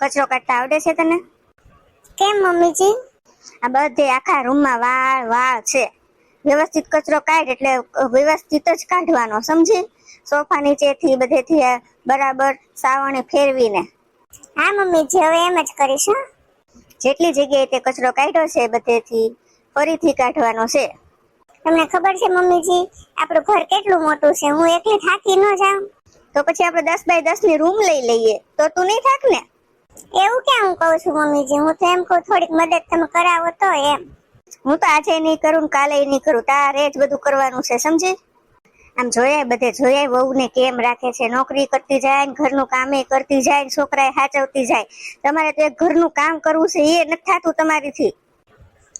કચરો કાઢતા આવડે છે તને? કેમ મમ્મીજી? આ બધે આખા રૂમમાં વાળ વાળ છે. વ્યવસ્થિત કચરો કાઢ એટલે વ્યવસ્થિત જ કાઢવાનો સમજી? સોફા નીચેથી બધેથી બરાબર સાવણે ફેરવીને. હા મમ્મીજી હવે એમ જ કરીશ હો. જેટલી જગ્યાએ તે કચરો કાઢ્યો છે બધેથી ફરીથી કાઢવાનો છે. તમને ખબર છે મમ્મીજી આપણું ઘર કેટલું મોટું છે હું એકલી થાકી ન જાઉં. તો પછી આપણે દસ બાય દસની રૂમ લઈ લઈએ. તો તું નહીં થાક ને એવું ક્યાં હું કહું છું મમ્મીજી? હું તો એમ કહું થોડીક મદદ તમે કરાવો તો એમ. હું તો આજે નહીં કરું કાલે નહીં કરું તારે જ બધું કરવાનું છે સમજી? આમ જોયા બધે જોયા વહુને કેમ રાખે છે નોકરી કરતી જાય ને ઘરનું કામે કરતી જાય ને છોકરાએ હાચવતી જાય. તમારે તો એક ઘરનું કામ કરવું છે એ નથી થતું તમારીથી.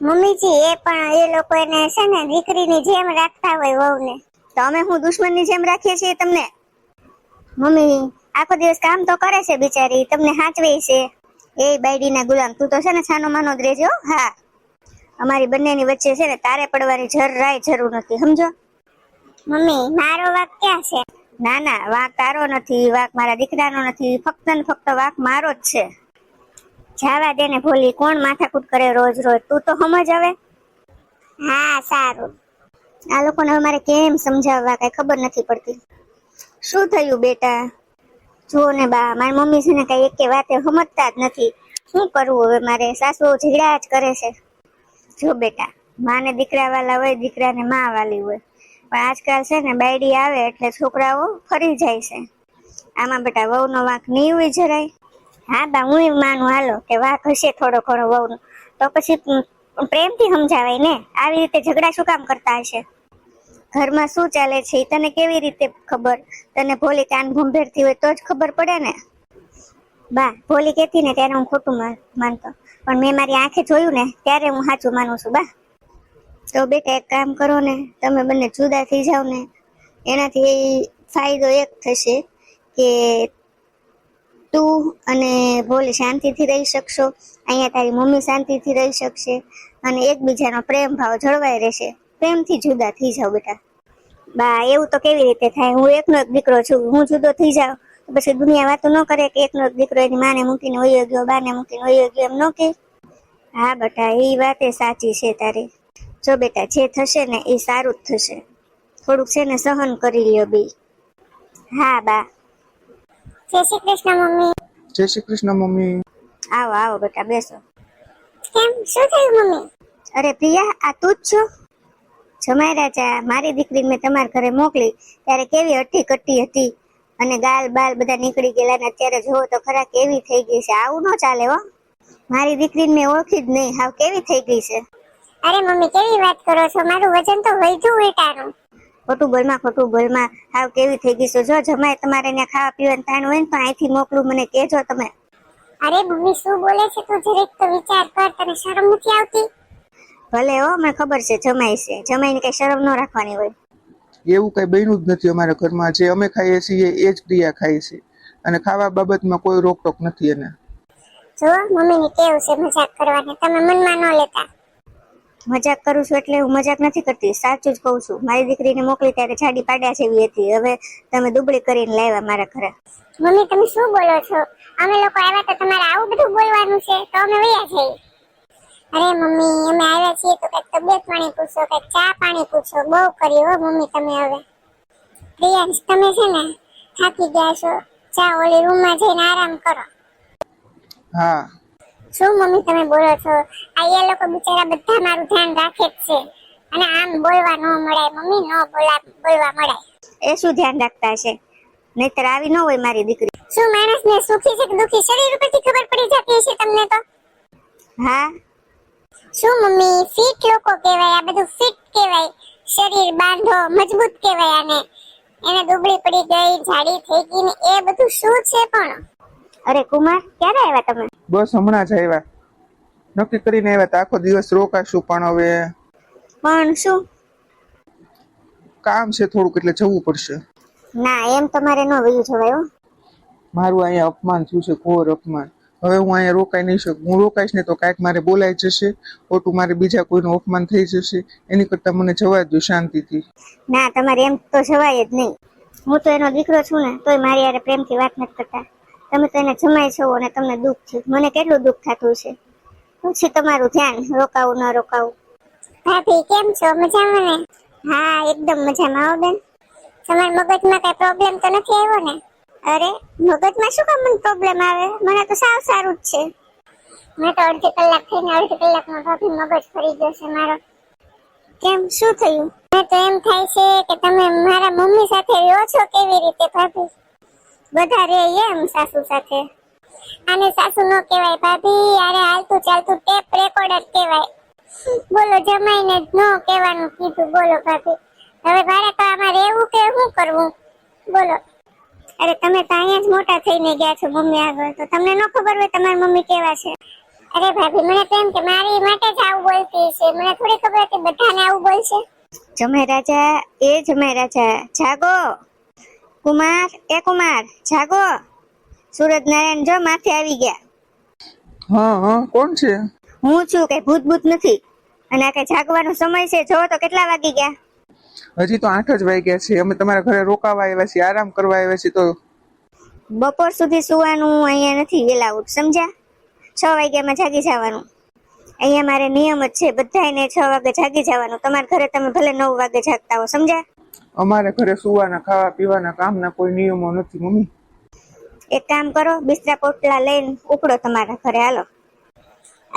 મમ્મીજી એ પણ એ લોકો એને છે ને દીકરીની જેમ રાખતા હોય વહુને. તો અમે હું દુશ્મનની જેમ રાખીએ છીએ તમને? મમ્મી આખો દિવસ કામ તો કરે છે બિચારી તમને હાચવે છે. એ બાયડીના ગુલામ તું તો છે ને છાનો માનો જ રહેજો હા. અમારી બંનેની વચ્ચે છે ને તારે પડવાની જરાય જરૂર નથી સમજો? મમ્મી મારો વાક ક્યાં છે? ના ના વાક તારો નથી વાક મારા દીકરાનો નથી ફક્ત ને ફક્ત વાક મારો જ છે. જાવા દે ને ભોલી કોણ માથાકૂટ કરે રોજ રોજ? તું તો સમજ હવે? હા સારું. આ લોકોને અમારે મારે કેમ સમજાવવા કઈ ખબર નથી પડતી. શું થયું બેટા? જુઓ ને બા, મારી મમ્મી છે ને કઈ એકે વાતે સમજતા જ નથી. શું કરવું હવે મારે? સાસુ ઝઘડા જ કરે છે. જો બેટા, માને દીકરા વાલા હોય, દીકરાને માં વાલી હોય. પણ આજકાલ છે ને બાયડી આવે એટલે છોકરાઓ ફરી જાય છે. આમાં બેટા વહુનો વાંક નહીં હોય જરાય. હા બા, હું માનું, હાલો, કે વાંક હશે થોડો ઘણો વહુનો. તો પછી પ્રેમથી સમજાવાય ને? આવી રીતે ઝઘડા શું કામ કરતા હશે? ઘરમાં શું ચાલે છે તને કેવી રીતે ખબર? તને ભોલી કાન ભંભેરતી હોય તો જ ખબર પડે ને? બા, ભોલી કહેતી ને ત્યારે હું ખોટું માન- માનતો. પણ મેં મારી આંખે જોયું ને, ત્યારે હું સાચું માનું છું, બા. તો બેટા એક કામ કરો ને, તમે બંને જુદા થઈ જાઓ ને. એનાથી ફાયદો એક થશે કે તું અને ભોલી શાંતિથી રહી શકશો. અહીંયા તારી મમ્મી શાંતિથી રહી શકશે અને એકબીજાનો પ્રેમ ભાવ જળવાઈ રહેશે. પ્રેમથી જુદા થઈ જાઓ બેટા. બા એવું તો કેવી રીતે થાય? હું એકનો એક દીકરો છું. હું જુદો થઈ જાઉં. તો પછી દુનિયા વાતો ન કરે કે એકનો એક દીકરો એની માને મૂકીને વયો ગયો બાને મૂકીને વયો ગયો એમ ન કે? હા બેટા એ વાતે સાચી છે તારી. જો બેટા જે થશે ને એ સારું જ થશે. થોડુંક છે ને સહન કરી લ્યો બી. હા બા. જય શ્રી કૃષ્ણ મમ્મી. જય શ્રી કૃષ્ણ મમ્મી. આવો આવો બેટા બેસો. કેમ? શું થયું મમ્મી? અરે પ્રિયા આ તું જ છો? જમાઈ રાજા મારી દીકરીને મેં તમારા ઘરે મોકલી ત્યારે કેવી અઠી કટ્ટી હતી? અને ગાલ બાલ બધા નીકળી ગયેલા ને અત્યારે જોવો તો ખરા કેવી થઈ ગઈ છે. આવું ન ચાલે હો. મારી દીકરીને મેં ઓળખી જ નહીં. હાવ કેવી થઈ ગઈ છે? અરે મમ્મી કેવી વાત કરો છો? મારું વજન તો વધ્યું ઉલટાનું. ખોટું બોલમાં ખોટું બોલમાં. હાવ કેવી થઈ ગઈ છે? જો જમાય તમારે ત્યાં ખાવા પીવાનું તાણ હોય ને તો અહીંથી મોકલું મને કહેજો તમે. અરે મમ્મી શું બોલે છે તું? જરીક તો વિચાર કર તને શરમ નથી આવતી? ભલે હો મને ખબર છે જમાઈ છે. જમાઈને કઈ શરમ ન રાખવાની હોય. એવું કઈ બન્યું જ નથી અમારા ઘરમાં. જે અમે ખાઈએ છીએ એ જ પ્રિયા ખાય છે. અને ખાવા બાબતમાં કોઈ રોકટોક નથી એને. જો મમ્મીને કેવું છે મજાક કરવાની? તમે મનમાં ન લેતા. મજાક કરું છું એટલે હું મજાક નથી કરતી. સાચું જ કહું છું. મારી દીકરીને મોકલી ત્યારે જાડી પાડ્યા જેવી હતી. હવે તમે દુબળી કરીને લાવ્યા મારા ઘરે. મમ્મી તમે શું બોલો છો? અમે લોકો આવ્યા તો તમારે આવું બધું બોલવાનું છે તો અમે વયા જઈએ. અરે મમ્મી અમે આવ્યા છીએ તો કંઈક તબિયત પાણી પૂછો કંઈક ચા પાણી પૂછો. બહુ કર્યું હો મમ્મી તમે હવે. પ્રિયાંશ તમે છે ને થાકી ગયા છો. ચા ઓલી રૂમમાં જઈને આરામ કરો. હા. શું મમ્મી તમે બોલો છો? આ એ લોકો બિચારા બધા મારું ધ્યાન રાખે જ છે. અને આમ બોલવા ન મળે મમ્મી ન બોલા બોલવા મળે. એ શું ધ્યાન રાખતા હશે? નહીતર આવી ન હોય મારી દીકરી. શું માણસને સુખી છે કે દુખી? શરીર ઉપરથી ખબર પડી જતી હશે તમને તો. હા. શું મમ્મી? ફિટ લોકો કહેવાય આ બધું ફિટ કહેવાય. શરીર બાંધો મજબૂત કહેવાય આને. એને દુબળી પડી ગઈ જાડી થઈ ગઈ ને એ બધું શું છે પણ? અરે કુમાર ક્યારે આવ્યા તમે? બસ હમણાં જ આવ્યા. નક્કી કરીને આવ્યા તો આખો દિવસ રોકાશું પણ હવે. પણ શું? કામ છે થોડુંક એટલે જવું પડશે. ના એમ તમારે ન વયું જવાય મારું અહીંયા અપમાન થયું છે ઘોર અપમાન. હવે હું અહીંયા રોકાઈ નહીં શકું. હું રોકાઈશ ને તો કાંઈક મારે બોલાઈ જશે ખોટું મારે બીજા કોઈનું અપમાન થઈ જશે. એની કરતાં મને જવા દો શાંતિથી. ના તમારે એમ તો જવાય જ નહીં. હું તો એનો દીકરો છું ને તોય મારી યારે પ્રેમથી વાત નથી કરતા. તમે તો એને જમાય છો અને તમને દુઃખ છે. મને કેટલું દુઃખ થતું છે? પછી તમારું ધ્યાન? રોકાવું ન રોકાવું? ભાભી કેમ છો? મજામાં ને? હા એકદમ મજામાં આવો બેન. તમારા મગજમાં કઈ પ્રોબ્લેમ તો નથી આવ્યો ને? અરે મગજમાં શું કામ પ્રોબ્લેમ આવે? મને તો સાવ સારું જ છે. મેં તો અડધી કલાક થઈને અડધી કલાકમાં ભાભી મગજ ફરી ગયો છે મારો. કેમ? શું થયું? મને તો એમ થાય છે કે તમે મારા મમ્મી સાથે રહ્યો છો કેવી રીતે ભાભી? બધા રે એમ સાસુ સાથે. આને સાસુ નો કહેવાય ભાભી, આને હાલતું ચાલતું ટેપ રેકોર્ડર કહેવાય. બોલો, જમાઈને જ નો કહેવાનું કીધું. બોલો ભાભી, હવે મારે તો આમાં રહેવું કે શું કરવું? બોલો. અરે તમે તો અહીંયા જ મોટા થઈને ગયા છો મમ્મી આગળ તો તમને ન ખબર હોય તમારી મમ્મી કેવા છે. અરે ભાભી મને તો એમ કે મારી માટે જ આવું બોલતી છે મને થોડી ખબર હતી બધાને આવું બોલશે. જમે રાજા એ જમે રાજા. જાગો. કુમાર એ કુમાર જાગો. સુરજ નારાયણ જો માથે આવી ગયા. હા હા કોણ છે? હું છું કઈ ભૂત ભૂત નથી. અને આ કઈ જાગવાનો સમય છે જો તો કેટલા વાગી ગયા? હજી તો આઠ જ વાગ્યા છે. અમે તમારા ઘરે રોકાવા આવ્યા છીએ આરામ કરવા આવ્યા છીએ તો બપોર સુધી સુવાનું અહીંયા નથી વેલા ઉઠ સમજ્યા? છ વાગ્યામાં જાગી જવાનું. અહીંયા મારે નિયમ જ છે બધાને છ વાગે જાગી જવાનું. તમારા ઘરે તમે ભલે નવ વાગે જાગતા હો સમજ્યા? અમારે ઘરે સુવાના ખાવા પીવાના કામના કોઈ નિયમો નથી મમ્મી. એક કામ કરો બિસ્તરા પોટલા લઈને ઉપડો તમારા ઘરે હાલો.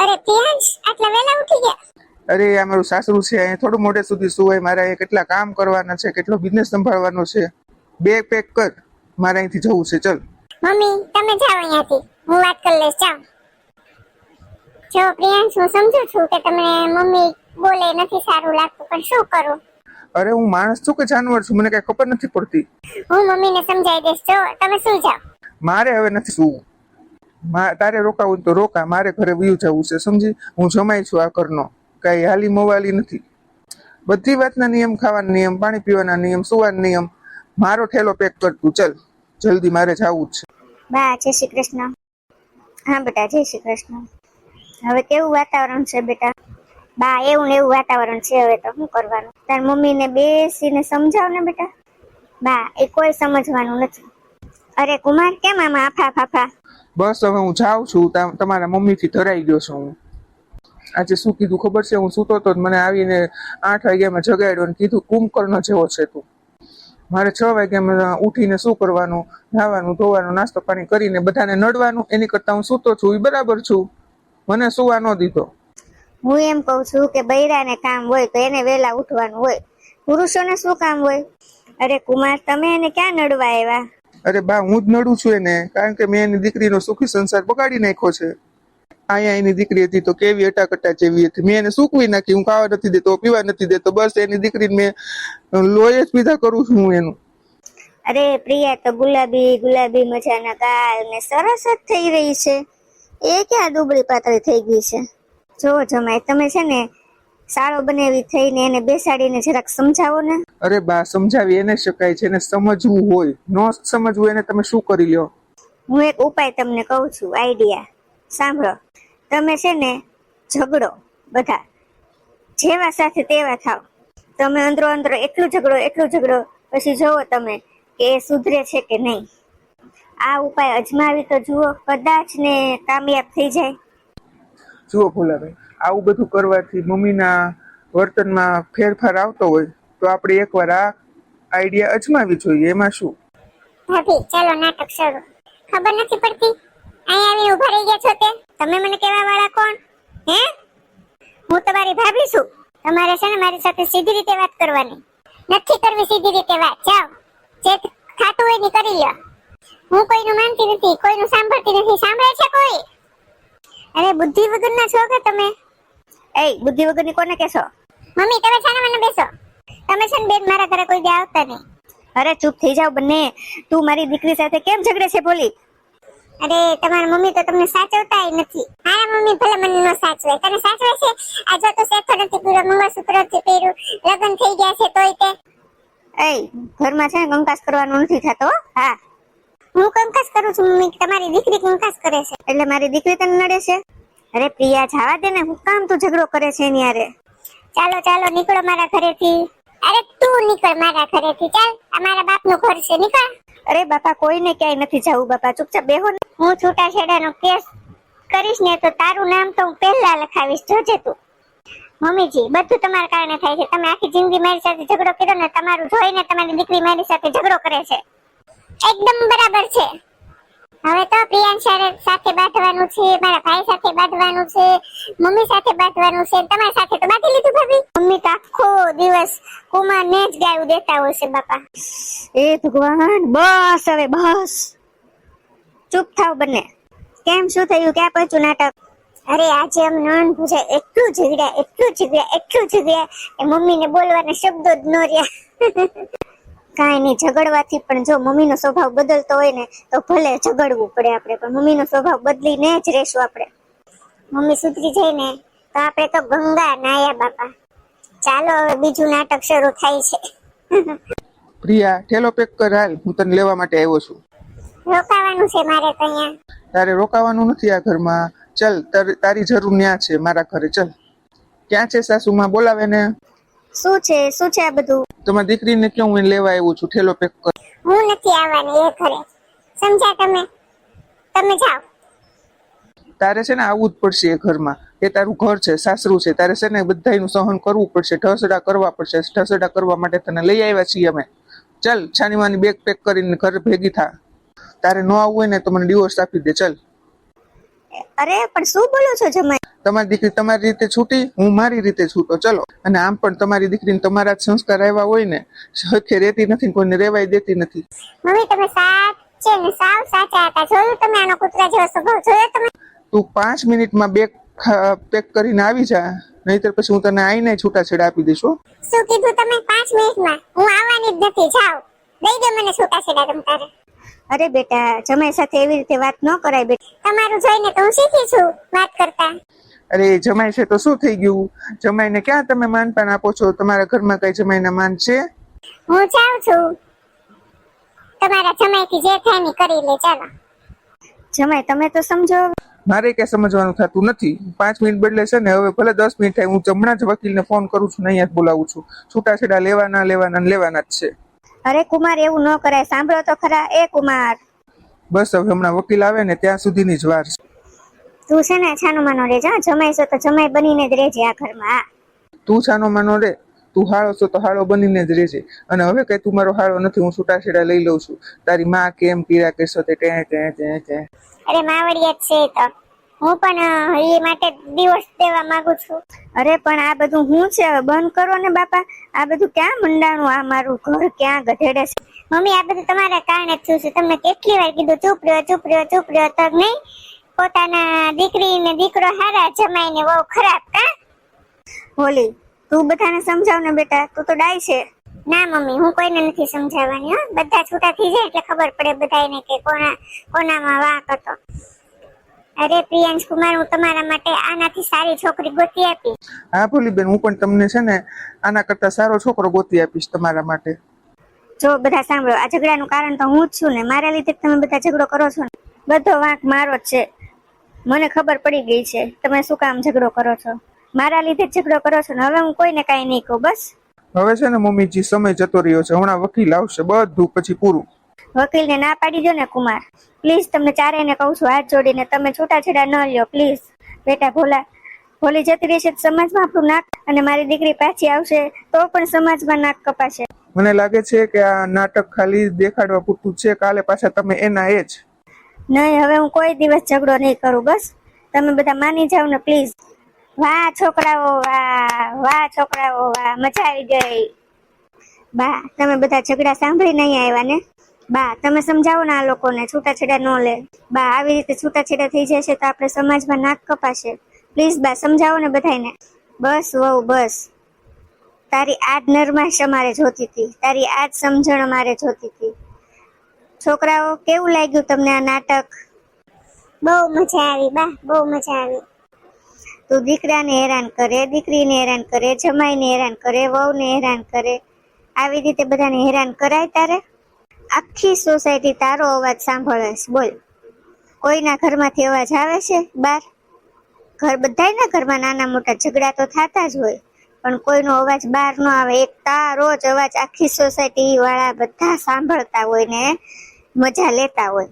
અરે પ્રિયાંશ આટલા વેલા ઉઠી ગયા? અરે આ મારું સાસરું છે અહીંયા થોડું મોડે સુધી સુવાય મારે અહીંયા કેટલા કામ કરવાના છે કેટલો બિઝનેસ સંભાળવાનો છે. બે પેક કર મારે અહીંથી જવું છે ચલ. મમ્મી તમે જાઓ અહીંયાથી હું વાત કરી લઈશ જાઓ. જો પ્રિયાંશ હું સમજુ છું કે તમે મમ્મી બોલે નથી સારું લાગતું પણ શું કરું? અરે હું માણસ છું કે જાનવર છું મને કઈ ખબર નથી પડતી. હું મમ્મીને સમજાવી દઈશ જો તમે સુઈ જાઓ? મારે હવે નથી સુવું. તારે રોકાવું તો રોકા મારે ઘરે વયું જવું છે સમજી? હું જમાઈ છું આ ઘરનો. કઈ હાલી મોવાલી નથી. બધી વાતના નિયમ ખાવાના નિયમ પાણી પીવાના નિયમ સુવાના નિયમ. મારો ઠેલો પેક કર તું ચલ. જલ્દી મારે જવું જ છે. બા જય શ્રી કૃષ્ણ. હા બેટા જય શ્રી કૃષ્ણ. હવે કેવું વાતાવરણ છે બેટા? બા એવું ને એવું વાતાવરણ છે હવે તો શું કરવાનું? તાર મમ્મીને બેસીને સમજાવ ને બેટા. બા એ કોઈ સમજવાનું નથી. અરે કુમાર કેમ આમાં આફા ફાફા? બસ હવે હું જાઉં છું. તમારા તમારા મમ્મીથી ધરાઈ ગયો છું હું. આજે શું કીધું ખબર છે? હું સૂતો તો મને આવીને આઠ વાગ્યામાં જગાડ્યો અને કીધું કુંભકર્ણ જેવો છે તું. મારે છ વાગ્યામાં ઉઠીને શું કરવાનું? નાવાનું ધોવાનું નાસ્તો પાણી કરીને બધાને નડવાનું. એની કરતા હું સૂતો છું એ બરાબર છું. મને સુવા ન દીધો. હું એમ કહું છું કે બૈરાને કામ હોય તો એને વહેલા ઉઠવાનું હોય. પુરુષોને શું કામ હોય? અરે કુમાર તમે એને ક્યાં નડવા આવ્યા? અરે બા હું જ નડું છું એને કારણ કે મેં એની દીકરીનો સુખી સંસાર બગાડી નાખ્યો છે. અહીંયા એની દીકરી હતી તો કેવી અટાકટા જેવી હતી. મેં એને સૂકવી નાખી હું ખાવા નથી દેતો પીવા નથી દેતો બસ એની દીકરીને મેં લોહી જ પીધા કરું છું હું એનું. અરે પ્રિયા તો ગુલાબી ગુલાબી મજાના ગાલ ને સરસ જ થઈ રહી છે. એ ક્યાં દુબળી પાતળી થઈ ગઈ છે? જો જમાય તમે છે ને સારો બનેવી થઈને એને બેસાડીને જરાક સમજાવો ને. અરે બા સમજાવી એને શકાય છે એને સમજવું હોય. ન સમજવું એને તમે શું કરી લ્યો? હું એક ઉપાય તમને કહું છું આઈડિયા. સાંભળો. તમે છે ને ઝઘડો બધા જેવા સાથે તેવા થાવ. તમે અંદરો અંદરો એટલું ઝઘડો એટલું ઝઘડો પછી જોવો તમે કે એ સુધરે છે કે નહીં. આ ઉપાય અજમાવી તો જુઓ કદાચ ને કામયાબ થઈ જાય. જુઓ ભોલાભાઈ આવું બધું કરવાથી મમ્મીના વર્તનમાં ફેરફાર આવતો હોય તો આપણે એકવાર આ આઈડિયા અજમાવી જોઈએ. એમાં શું? ભાભી ચાલો નાટક શરૂ. ખબર નથી પડતી? અહીં આવીને ઊભા રહી ગયા છો તે? તમે મને કહેવા વાળા કોણ? હે? હું તમારી ભાભી છું. તમારે છે ને મારી સાથે સીધી રીતે વાત કરવાની. નથી કરવી સીધી રીતે વાત. જાઓ. જે ખાતું હોયની કરી લ્યો હું કોઈનું માનતી નથી કોઈનું સાંભળતી નથી. સાંભળે છે કોઈ? અરે બુદ્ધિ વગરના છો કે તમે? એ બુદ્ધિ વગરની કોને કહેશો? મમ્મી તમે છે ને મને બેસો. તમે છે ને બેન મારા ઘરે કોઈ દી આવતા નહીં. અરે ચૂપ થઈ જાવ બંને. તું મારી દીકરી સાથે કેમ ઝઘડે છે બોલી? અરે તમારા મમ્મી તો તમને સાચવતા નથી. મારા મમ્મી ભલે મને ન સાચવે. તને સાચવે છે? આ જો તો શેઠો નથી પૂરો મંગળસૂત્ર નથી પહેર્યું લગ્ન થઈ ગયા છે તોય તે. એ ઘરમાં છે ને કંકાસ કરવાનું નથી થતો હા. હું કંકાસ કરું છું મમ્મી તમારી દીકરી કંકાસ કરે છે. એટલે મારી દીકરી તને નડે છે? અરે પ્રિયા જવા દે ને હું કામ તું ઝઘડો કરે છે એની હારે. ચાલો ચાલો નીકળો મારા ઘરેથી. અરે તું નીકળ મારા ઘરેથી ચાલ. અમારા મારા બાપનું ઘર છે નીકળ. અરે બાપા કોઈને ક્યાંય નથી જવું બાપા. ચૂપચાપ બેહો ને. હું છૂટાછેડાનો કેસ કરીશ ને તો તારું નામ તો હું પહેલા લખાવીશ. જોજે તું. મમ્મીજી બધું તમારા કારણે થાય છે. તમે આખી જિંદગી મારી સાથે ઝઘડો કર્યો ને તમારું જોઈને તમારી દીકરી મારી સાથે ઝઘડો કરે છે. એકદમ બરાબર છે. હવે તો પ્રિયાંશા સાથે બાંધવાનું છે મારા ભાઈ સાથે બાંધવાનું છે મમ્મી સાથે બાંધવાનું છે તમારી સાથે તો બાંધી લીધું ભાભી? મમ્મી તો આખો દિવસ કુમાર ને જ ગાયું દેતા હોય છે બાપા. એ ભગવાન બસ હવે બસ. ચૂપ થાવ બંને. કેમ શું થયું? ક્યાં પહોંચ્યું નાટક? અરે આજે અમ નણંદ ભૂજાઈ એટલું ઝઘડ્યા એટલું ઝઘડ્યા એટલું ઝઘડ્યા કે મમ્મીને બોલવાના શબ્દો જ ન રહ્યા. કાંઈ નહીં ઝઘડવાથી પણ જો મમ્મીનો સ્વભાવ બદલતો હોય ને તો ભલે ઝઘડવું પડે આપણે પણ મમ્મીનો સ્વભાવ બદલીને જ રહેશું આપણે. મમ્મી સુધરી જાય ને તો આપણે તો ગંગા નાયા બાપા. ચાલો હવે બીજું નાટક શરૂ થાય છે. પ્રિયા ઠેલો પેક કર હાલ હું તને લેવા માટે આવ્યો છું. રોકાવાનું છે મારે તો અહીંયા. તારે રોકાવાનું નથી આ ઘરમાં. ચલ તાર- તારી જરૂર ન્યા છે મારા ઘરે ચલ. ક્યાં છે સાસુમાં? બોલાવે ને. શું છે? શું છે આ બધું? તમારી દીકરીને ક્યાં હું લેવા આવ્યો છું? ઠેલો પેક કર. હું નથી આવવાની એ ઘરે. સમજ્યા તમે? તમે જાઓ. તારે છે ને આવવું જ પડશે એ ઘરમાં. એ તારું ઘર છે સાસરું છે. તારે છે ને બધાનું સહન કરવું પડશે. ઢસડા કરવા પડશે. ઢસડા કરવા માટે તને લઈ આવ્યા છીએ અમે. ચલ છાનીમાની બેગ પેક કરીને ઘરે ભેગી થા. તારે ન આવવું હોય ને તો મને ડિવોર્સ આપી દે. ચલ. અરે પણ શું બોલો છો જમાઈ? તમારી દીકરી તમારી રીતે છૂટી હું મારી રીતે છૂટો. ચલો. અને આમ પણ તમારી દીકરીને તમારા જ સંસ્કાર આવ્યા હોય ને હખે રહેતી નથી કોઈને રેવાય દેતી નથી. મમ્મી તમે સાચે ને સાવ સાચા હતા. જોયું તમે આનો કૂતરા જેવો સ્વભાવ? જોયો તમે? તું પાંચ મિનિટમાં બેગ પેક કરીને આવી જા નહીતર પછી હું તને આઈને છૂટાછેડા આપી દઈશ શું કીધું તમે પાંચ મિનિટમાં? હું આવવાની જ નથી જાઓ. દઈ દે મને છૂટાછેડા તમ તારે. અરે બેટા જમાઈ સાથે એવી રીતે વાત ન કરાય બેટા. તમારું જોઈને તો હું શીખી છું વાત કરતા. અરે જમાય છે તો શું થઈ ગયું? જમાઈને ક્યાં તમે માનપાન આપો છો? તમારા ઘરમાં કઈ જમાઈના માન છે? હું જાઉં છું. તમારા જમાઈથી જે થાય ને કરી લે ચાલો જમાઈ તમે તો સમજો મારે ક્યાં સમજવાનું થતું નથી. પાંચ મિનિટ બદલે છે ને હવે ભલે દસ મિનિટ થાય હું હમણાં જ વકીલને ફોન કરું છું ને અહીંયા જ બોલાવું છું. છૂટાછેડા લેવાના લેવાના લેવાના જ છે. અરે કુમાર એવું ન કરાય. સાંભળો તો ખરા. એ કુમાર. બસ હવે હમણાં વકીલ આવે ને ત્યાં સુધીની જ વાર છે. તું છે ને છાનો માનો રે જા જમાઈશો તો જમાઈ બનીને જ રહેજે આ ઘરમાં. તું છાનો માનો રે તું હાળો છો તો હાળો બનીને જ રહેજે. અને હવે કઈ તું મારો હાળો નથી હું છૂટાછેડા લઈ લઉં છું. તારી માં કેમ પીડા કરશો તે ટે ટે ટે ટે. અરે માવડિયા જ છે તો. હું પણ હરી એ માટે દિવસ દેવા માંગુ છું. અરે પણ આ બધું હું છે? હવે બંધ કરો ને બાપા. આ બધું ક્યાં મંડાણું? આ મારું ઘર ક્યાં ગધેડે છે? મમ્મી આ બધું તમારા કારણે જ થયું છે. તમને કેટલી વાર કીધું ચૂપ રહ્યો ચૂપ રહ્યો ચૂપ રહ્યો તો નહીં? પોતાના દીકરી ને દીકરો હારા જમાઈને બહુ ખરાબ કા? હોલી તું બધાને સમજાવ ને બેટા તું તો ડાય છે. ના મમ્મી હું કોઈને નથી સમજાવવાની હો. બધા છૂટા થઈ જાય એટલે ખબર પડે બધાને કે કોના કોનામાં વાંક હતો. અરે પ્રિયાંશ કુમાર હું તમારા માટે આનાથી સારી છોકરી ગોતી આપી. હા ભોલીબેન હું પણ તમને છે ને આના કરતા સારો છોકરો ગોતી આપીશ તમારા માટે. જો બધા સાંભળો આ ઝઘડાનું કારણ તો હું જ છું ને મારા લીધે તમે બધા ઝઘડો કરો છો ને. બધો વાંક મારો જ છે. મને ખબર પડી ગઈ છે. તમે શું કામ ઝઘડો કરો છો? મારા લીધે જ ઝઘડો કરો છો ને? હવે હું કોઈને કાંઈ નહીં કહું બસ. હવે છે ને મમ્મીજી સમય જતો રહ્યો છે. હમણાં વકીલ આવશે બધું પછી પૂરું. વકીલને ના પાડી દો ને કુમાર. પ્લીઝ તમને ચારેયને કહું છું હાથ જોડીને. તમે છૂટાછેડા ન લ્યો પ્લીઝ. બેટા ભોલા. ભોલી જતી રહેશે સમાજમાં આપણું નાક અને મારી દીકરી પાછી આવશે તો પણ સમાજમાં નાક કપાશે. મને લાગે છે કે આ નાટક ખાલી દેખાડવા પૂરતું છે. કાલે પાછા તમે એના એ જ. નહીં, હવે હું કોઈ દિવસ ઝઘડો નહીં કરું, બસ. તમે બધા માની જાવ ને પ્લીઝ વાહ, છોકરાઓ, વાહ વાહ, છોકરાઓ, વાહ, મજા આવી ગઈ. બા, તમે બધા ઝઘડા સાંભળી નહીં આવ્યા ને? બા, તમે સમજાવો ને આ લોકોને, છૂટાછેડા ન લે. બા, આવી રીતે છૂટાછેડા થઈ જશે તો આપણે સમાજમાં નાક કપાશે. પ્લીઝ બા, સમજાવો ને બધાને બસ, વહુ, બસ. તારી આજ નરમાશ અમારે જોતી હતી. તારી આજ સમજણ અમારે જોતી હતી. છોકરાઓ કેવું લાગ્યું તમને આ નાટક? બહુ મજા આવી બા બહુ મજા આવી. તું દીકરાને હેરાન કરે દીકરીને હેરાન કરે જમાઈને હેરાન કરે વહુને હેરાન કરે. આવી રીતે બધાને હેરાન કરાય તારે? આખી સોસાયટી તારો અવાજ સાંભળે છે બોલ. કોઈના ઘરમાંથી અવાજ આવે છે બહાર ઘર બધાયના ઘરમાં નાના મોટા ઝઘડા તો થતા જ હોય પણ કોઈનો અવાજ બહાર ન આવે. એક તારો જ અવાજ આખી સોસાયટી વાળા બધા સાંભળતા હોય ને. મજા લેતા હોય.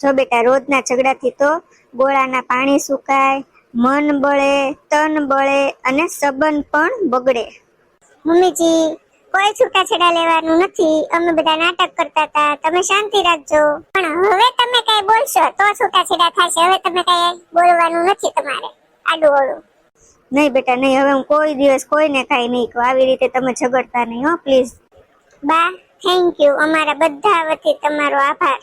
જો બેટા રોજના ઝઘડાથી તો ગોળાના પાણી સુકાય મન બળે તન બળે અને સંબંધ પણ બગડે. મમ્મીજી કોઈ છૂટાછેડા લેવાનું નથી. અમે બધા નાટક કરતા હતા. તમે શાંતિ રાખજો. પણ હવે તમે કઈ બોલશો તો છૂટાછેડા થશે. હવે તમે કઈ બોલવાનું નથી તમારે. આડું ઓળું નહીં બેટા નહીં. હવે હું કોઈ દિવસ કોઈને કાંઈ નહીં કહું. આવી રીતે તમે ઝઘડતા નહીં હો પ્લીઝ. બા થેન્ક યુ અમારા બધા વતી તમારો આભાર.